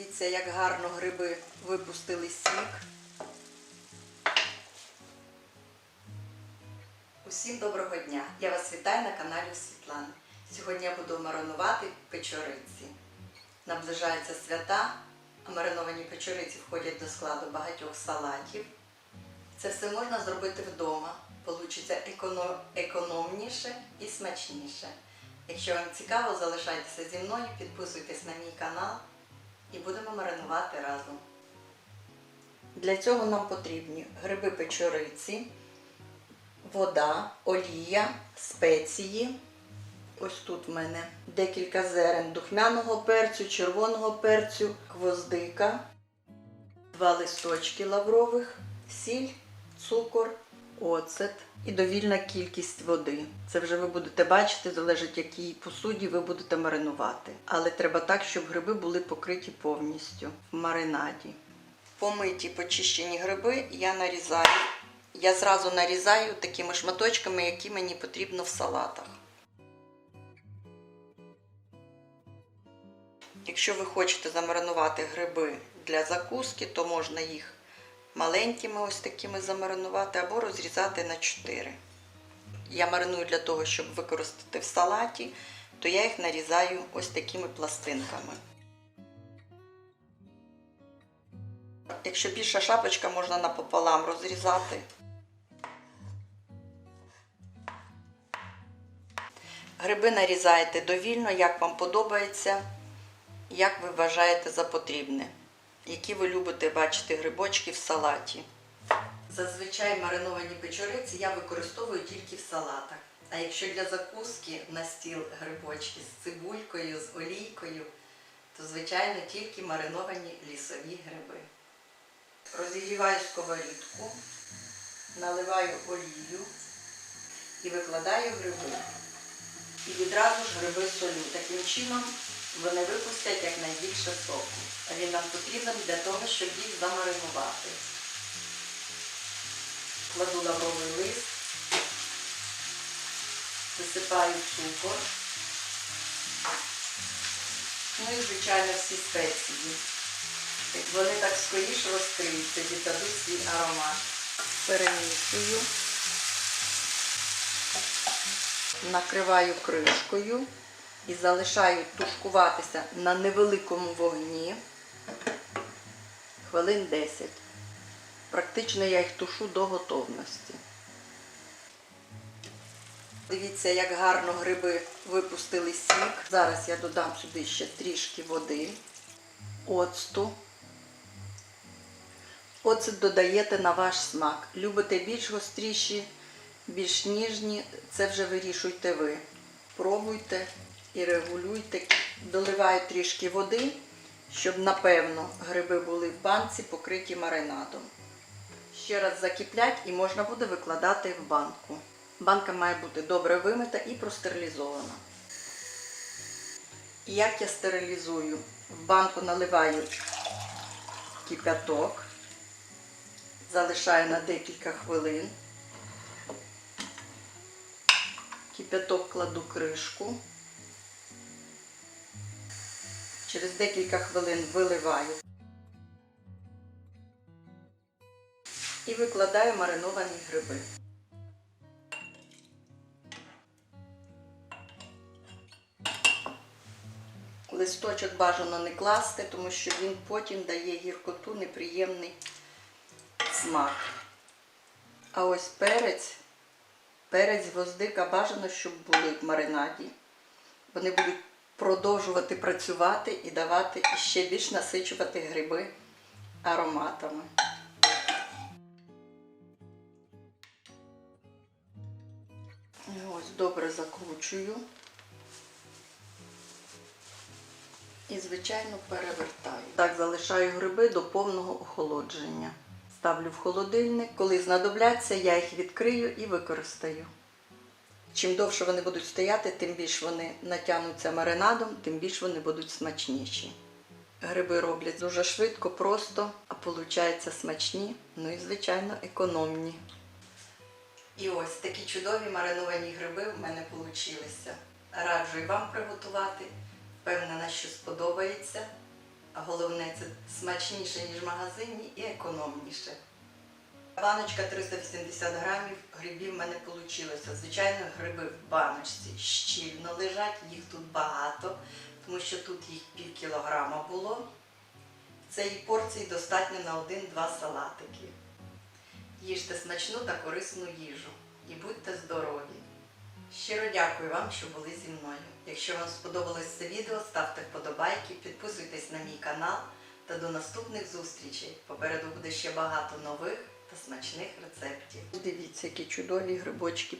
Дивіться, як гарно гриби випустили сік. Усім доброго дня! Я вас вітаю на каналі Світлани. Сьогодні я буду маринувати печориці. Наближаються свята, а мариновані печориці входять до складу багатьох салатів. Це все можна зробити вдома. Получиться економніше і смачніше. Якщо вам цікаво, залишайтеся зі мною, підписуйтесь на мій канал і будемо маринувати разом. Для цього нам потрібні гриби печориці, вода, олія, спеції. Ось тут в мене декілька зерен духмяного перцю, червоного перцю, гвоздика, два листочки лаврових, сіль, цукор, оцет і довільна кількість води. Це вже ви будете бачити, залежить, якій посуді ви будете маринувати. Але треба так, щоб гриби були покриті повністю в маринаді. Помиті почищені гриби я нарізаю. Я зразу нарізаю такими шматочками, які мені потрібно в салатах. Якщо ви хочете замаринувати гриби для закуски, то можна їх маленькими ось такими замаринувати або розрізати на 4. Я мариную для того, щоб використати в салаті, то я їх нарізаю ось такими пластинками. Якщо більша шапочка, можна напополам розрізати. Гриби нарізаєте довільно, як вам подобається, як ви вважаєте за потрібне. Які ви любите бачити грибочки в салаті. Зазвичай мариновані печориці я використовую тільки в салатах. А якщо для закуски на стіл грибочки з цибулькою, з олійкою, то звичайно тільки мариновані лісові гриби. Розігріваю сковорідку, наливаю олію і викладаю гриби. І відразу ж гриби солю. Таким чином вони випустять якнайбільше соку. Він нам потрібен для того, щоб їх замаринувати. Кладу лавровий лист, висипаю цукор. Ну і, звичайно, всі спеції. Вони так скоріше розкриються, додадуть свій аромат. Перемішую. Накриваю кришкою і залишаю тушкуватися на невеликому вогні хвилин 10. Практично я їх тушу до готовності. Дивіться, як гарно гриби випустили сік. Зараз я додам сюди ще трішки води, оцту. Оцет додаєте на ваш смак. Любите більш гостріші, більш ніжні, це вже вирішуйте ви. Пробуйте і регулюйте. Доливаю трішки води, щоб напевно гриби були в банці покриті маринадом. Ще раз закиплять і можна буде викладати в банку. Банка має бути добре вимита і простерилізована. І як я стерилізую? В банку наливаю кипяток, залишаю на декілька хвилин. Кипяток кладу кришку. Через декілька хвилин виливаю і викладаю мариновані гриби. Листочок бажано не класти, тому що він потім дає гіркоту, неприємний смак. А ось перець, перець, гвоздика бажано, щоб були в маринаді. Вони будуть продовжувати працювати і давати і ще більш насичувати гриби ароматами. Ось добре закручую. І, звичайно, перевертаю. Так залишаю гриби до повного охолодження. Ставлю в холодильник. Коли знадобляться, я їх відкрию і використаю. Чим довше вони будуть стояти, тим більш вони натягнуться маринадом, тим більш вони будуть смачніші. Гриби роблять дуже швидко, просто, а получаються смачні, ну і, звичайно, економні. І ось такі чудові мариновані гриби в мене вийшли. Раджу і вам приготувати. Впевнена, що сподобається. а головне це смачніше, ніж в магазині і економніше. Баночка 380 грамів грибів в мене вийшло. Звичайно, гриби в баночці щільно лежать, їх тут багато, тому що тут їх пів кілограма було. Цієї порції достатньо на один-два салатики. Їжте смачну та корисну їжу і будьте здорові! Щиро дякую вам, що були зі мною. Якщо вам сподобалось це відео, ставте вподобайки, підписуйтесь на мій канал та до наступних зустрічей. Попереду буде ще багато нових та смачних рецептів. Дивіться, які чудові грибочки.